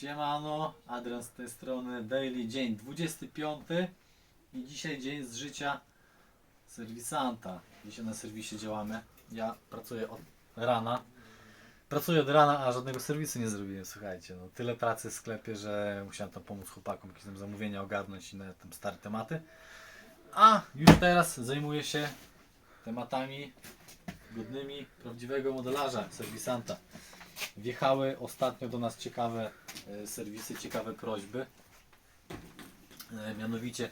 Siemano, Adrian z tej strony, Daily dzień 25 i dzisiaj dzień z życia serwisanta. Dzisiaj na serwisie działamy. Ja pracuję od rana. Pracuję od rana, a żadnego serwisu nie zrobiłem, słuchajcie. No, tyle pracy w sklepie, że musiałem tam pomóc chłopakom, jakieś tam zamówienia ogarnąć i na tam stare tematy. A już teraz zajmuję się tematami godnymi prawdziwego modelarza, serwisanta. Wjechały ostatnio do nas ciekawe serwisy, ciekawe prośby. E, Mianowicie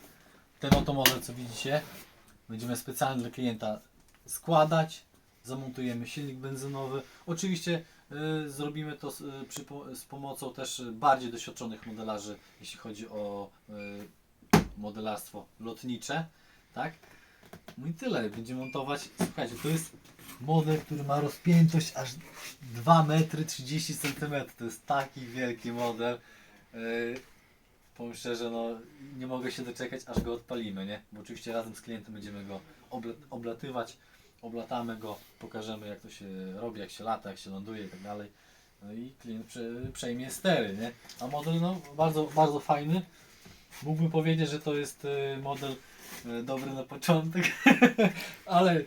ten oto model, co widzicie, będziemy specjalnie dla klienta składać. Zamontujemy silnik benzynowy. Oczywiście e, zrobimy to z, e, pomocą też bardziej doświadczonych modelarzy, jeśli chodzi o e, modelarstwo lotnicze. Tak? No i tyle. Będziemy montować. Słuchajcie, to jest model, który ma rozpiętość aż 2 metry 30 cm. To jest taki wielki model. Yy, powiem szczerze, no nie mogę się doczekać, aż go odpalimy, nie? Bo oczywiście razem z klientem będziemy go obla- oblatywać, oblatamy go, pokażemy jak to się robi, jak się lata, jak się ląduje i tak dalej. No i klient prze, przejmie stery, nie? A model no bardzo, bardzo fajny. Mógłbym powiedzieć, że to jest y, model dobry na początek, ale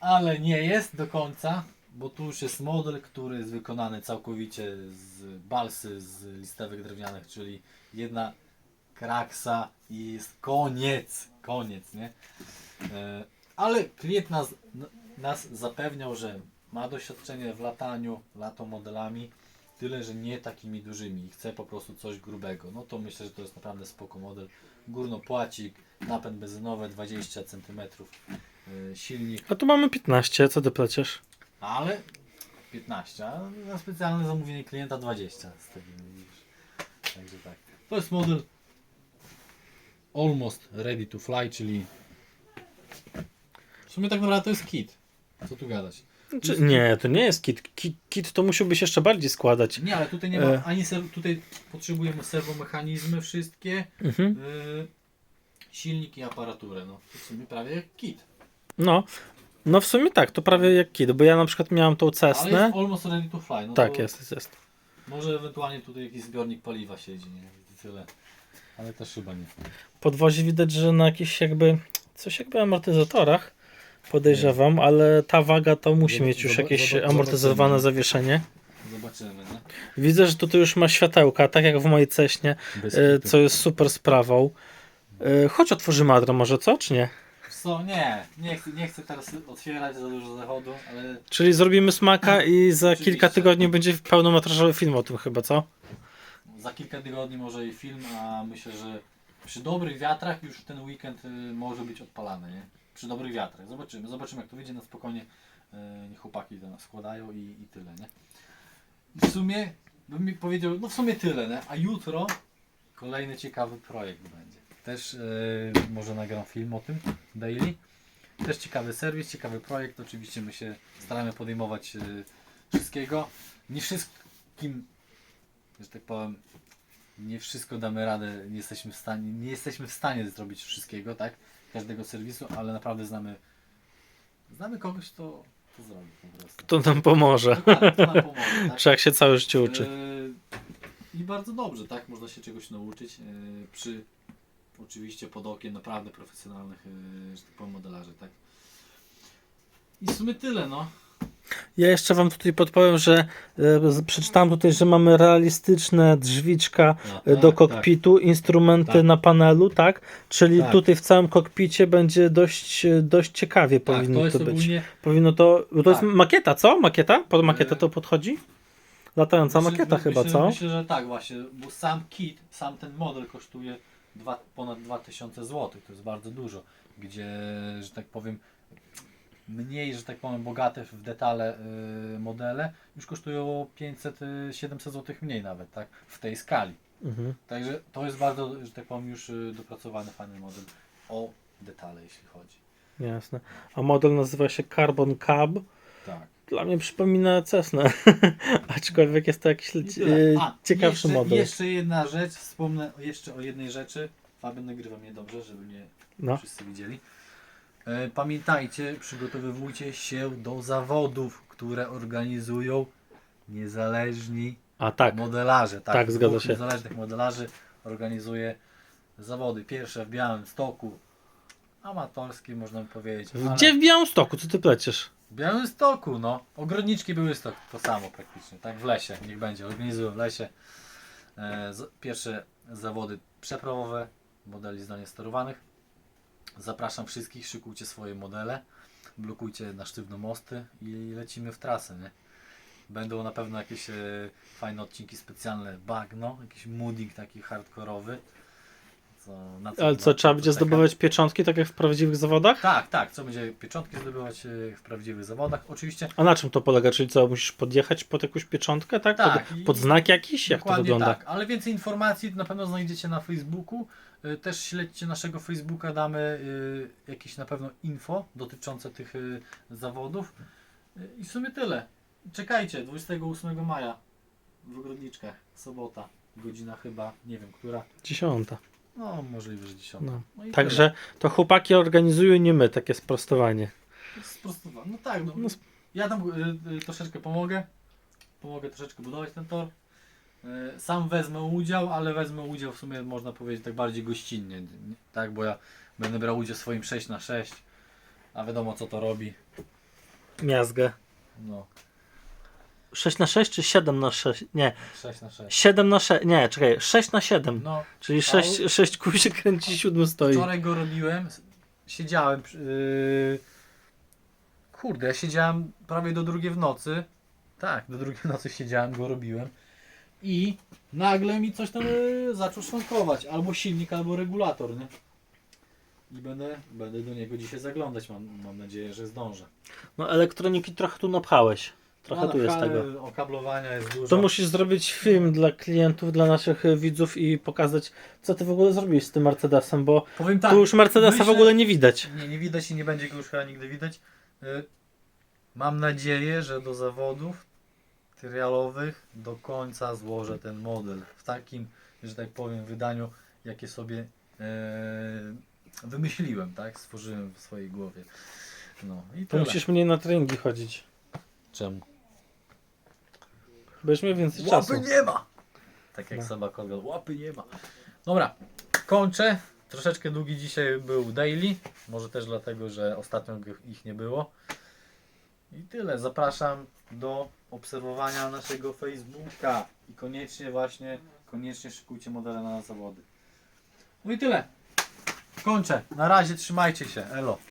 ale nie jest do końca, bo tu już jest model, który jest wykonany całkowicie z balsy, z listewek drewnianych, czyli jedna kraksa i jest koniec, koniec, nie? E, Ale klient nas, nas zapewniał, że ma doświadczenie w lataniu, latą modelami, tyle, że nie takimi dużymi i chce po prostu coś grubego. No to myślę, że to jest naprawdę spoko model. Górnopłacik, napęd benzynowy 20 cm, e, silnik A tu mamy 15, co ty pleciesz? ale 15, a na specjalne zamówienie klienta 20 z tego widzisz. Także tak. To jest model almost ready to fly, czyli w sumie tak naprawdę to jest kit. Co tu gadać? Nie, to nie jest kit. kit. Kit to musiałbyś jeszcze bardziej składać. Nie, ale tutaj nie ma E. ani serw, tutaj potrzebujemy serwomechanizmy wszystkie, Mhm. y, silnik i aparaturę. No, w sumie prawie jak kit. No. No w sumie tak, to prawie jak kit, bo ja na przykład miałem tą Ale Cessnę. jest almost ready to fly. No Tak, to jest, jest, jest. Może ewentualnie tutaj jakiś zbiornik paliwa siedzi, nie? I tyle. Ale też chyba nie. Podwozie widać, że na jakichś jakby, coś jakby amortyzatorach podejrzewam, ale ta waga to musi mieć już jakieś amortyzowane zawieszenie. Zobaczymy, nie? Widzę, że tutaj już ma światełka, tak jak w mojej ceśnie, e, co jest super sprawą. E, Chodź otworzymy Adro może, co, czy nie? Co? Nie, nie chcę, nie chcę teraz otwierać za dużo zachodu, ale Czyli zrobimy smaka i za Oczywiście. kilka tygodni będzie pełnometrażowy film o tym chyba, co? za kilka tygodni może i film, a myślę, że przy dobrych wiatrach już ten weekend y, może być odpalany, nie? Przy dobrych wiatrach. Zobaczymy, zobaczymy jak to wyjdzie na spokojnie. y, Niech chłopaki to składają i, i tyle, nie? W sumie bym mi powiedział, no w sumie tyle, nie? A jutro kolejny ciekawy projekt będzie. Też y, może nagram film o tym daily. Też ciekawy serwis, ciekawy projekt. Oczywiście my się staramy podejmować y, wszystkiego. Nie wszystkim, że tak powiem, nie wszystko damy radę, nie jesteśmy w stanie, nie jesteśmy w stanie zrobić wszystkiego, tak? Każdego serwisu, ale naprawdę znamy, znamy kogoś, kto to zrobi po prostu. To nam pomoże. Dokładnie, to nam pomoże, tak? Jak się całe życie uczy. Yy, I bardzo dobrze, tak? Można się czegoś nauczyć yy, przy oczywiście pod okiem naprawdę profesjonalnych, yy, że tak powiem, modelarzy, tak? I w sumie tyle, no. Ja jeszcze wam tutaj podpowiem, że e, przeczytałem tutaj, że mamy realistyczne drzwiczka No, e, do tak, kokpitu, instrumenty Tak. na panelu, tak? Czyli Tak. tutaj w całym kokpicie będzie dość, e, dość ciekawie Tak, powinno to jest to być. ogólnie Powinno to. bo To jest Tak. makieta, co? Makieta? Pod makietę E, to podchodzi? Latająca Myślę- makieta myślę, chyba, co? Myślę, że tak właśnie, bo sam kit, sam ten model kosztuje dwa, ponad 2000 zł, to jest bardzo dużo, gdzie, że tak powiem, mniej, że tak powiem, bogate w detale y, modele już kosztują 500-700 zł mniej nawet, tak, w tej skali. Mhm. Także to jest bardzo, że tak powiem, już y, dopracowany fajny model o detale, jeśli chodzi. Jasne. A model nazywa się Carbon Cab. Tak. Dla mnie przypomina Cessnę. Aczkolwiek jest to jakiś. A, ciekawszy jeszcze, model. Jeszcze jedna rzecz, wspomnę jeszcze o jednej rzeczy. Fabian nagrywa mnie dobrze, żeby mnie No. wszyscy widzieli. E, Pamiętajcie, przygotowywujcie się do zawodów, które organizują niezależni A tak. modelarzy. Tak, Tak, zgadza Dwóch się. Niezależnych modelarzy organizuje zawody. Pierwsze w Białymstoku. Amatorskie można by powiedzieć. ale- Gdzie w Białymstoku? Co ty pleciesz? W Białymstoku, no. Ogrodniczki Białystok, to samo praktycznie. Tak w lesie, niech będzie. Organizują w lesie e, z, pierwsze zawody przeprawowe modeli zdalnie sterowanych. Zapraszam wszystkich, szykujcie swoje modele, blokujcie na sztywno mosty i lecimy w trasę, nie? Będą na pewno jakieś e, fajne odcinki specjalne bagno, jakiś modding taki hardkorowy. Co, na Ale co, na trzeba będzie zdobywać pieczątki, tak jak w prawdziwych zawodach? Tak, tak, co będzie pieczątki zdobywać e, w prawdziwych zawodach. Oczywiście A na czym to polega? Czyli co, musisz podjechać pod jakąś pieczątkę, tak? Tak, Pod, i- pod znak jakiś? Jak to Dokładnie wygląda? tak, ale więcej informacji na pewno znajdziecie na Facebooku. Y, Też śledźcie naszego Facebooka, damy y, jakieś na pewno info dotyczące tych y, zawodów. Y, I w sumie tyle. Czekajcie, 28 maja w Ogrodniczkach, sobota, godzina chyba, nie wiem, która. Dziesiąta. No, możliwe, że 10. No. No i Także to chłopaki organizują, nie my, takie sprostowanie. tyle. Sprostowane. No tak, no, No sp- ja tam y, y, troszeczkę pomogę. Pomogę troszeczkę budować ten tor. Y, Sam wezmę udział, ale wezmę udział w sumie można powiedzieć tak bardziej gościnnie, nie? tak, bo ja będę brał udział w swoim 6 na 6 a wiadomo co to robi. Miazgę. No, 6 na 6 czy 7 na 6? Nie, 6 na 6 7 na 6. Nie, czekaj, 6 na 7. No, Czyli 6, 6 kół się kręci, 7 stoi. wczoraj go robiłem, siedziałem, yy... kurde, ja siedziałem prawie do drugiej w nocy, tak, do drugiej w nocy siedziałem, go robiłem i nagle mi coś tam yy, zaczął szwankować, albo silnik, albo regulator, nie? I będę, będę do niego dzisiaj zaglądać, mam, mam nadzieję, że zdążę. No elektroniki trochę tu napchałeś. Trochę tu jest tego. Okablowania jest dużo. To musisz zrobić film dla klientów, dla naszych widzów i pokazać, co ty w ogóle zrobiłeś z tym Mercedesem, bo Powiem tak, tu już Mercedesa w myślę- ogóle nie widać. Nie, nie widać i nie będzie go już chyba nigdy widać. Y, Mam nadzieję, że do zawodów trialowych do końca złożę ten model w takim, że tak powiem, wydaniu, jakie sobie e, wymyśliłem, tak? Stworzyłem w swojej głowie. No i To tyle. musisz mniej na treningi chodzić. Czemu? Będziesz miał więcej czasu. Łapy nie ma! Tak jak No. Sabak odgadł, łapy nie ma. Dobra, kończę. Troszeczkę długi dzisiaj był daily. Może też dlatego, że ostatnio ich nie było. I tyle. Zapraszam do obserwowania naszego Facebooka. I koniecznie właśnie, koniecznie szykujcie modele na zawody. No i tyle. Kończę. Na razie trzymajcie się. Elo.